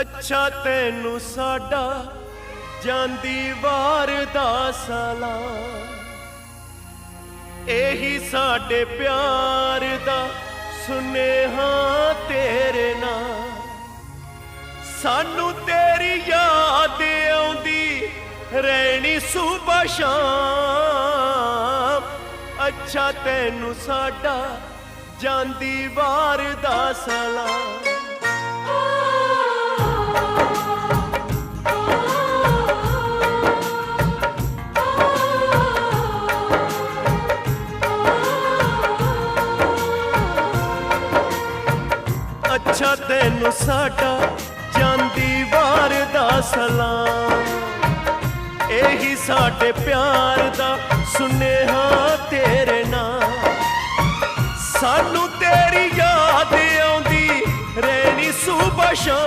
ਅੱਛਾ ਤੈਨੂੰ ਸਾਡਾ ਜਾਂਦੀ ਵਾਰ ਦਾ ਸਲਾਮ। ਇਹੀ ਸਾਡੇ ਪਿਆਰ ਦਾ ਸੁਨੇਹਾ ਤੇਰੇ ਨਾਲ। ਸਾਨੂੰ ਤੇਰੀ ਯਾਦ ਆਉਂਦੀ, ਰਹਿਣੀ ਸੁਬਹ ਸ਼ਾਮ। ਅੱਛਾ ਤੈਨੂੰ ਸਾਡਾ ਜਾਂਦੀ ਵਾਰ ਦਾ ਸਲਾਮ। ਅੱਛਾ ਤੈਨੂੰ ਸਾਡਾ ਜਾਂਦੀ ਵਾਰ ਦਾ ਸਲਾਮ। ਇਹੀ ਸਾਡੇ ਪਿਆਰ ਦਾ ਸੁਨੇਹਾ ਤੇਰੇ ਨਾਲ। ਸਾਨੂੰ ਤੇਰੀ ਯਾਦ ਆਉਂਦੀ, ਰਹਿਣੀ ਸੁਬਹ ਸ਼ਾਮ।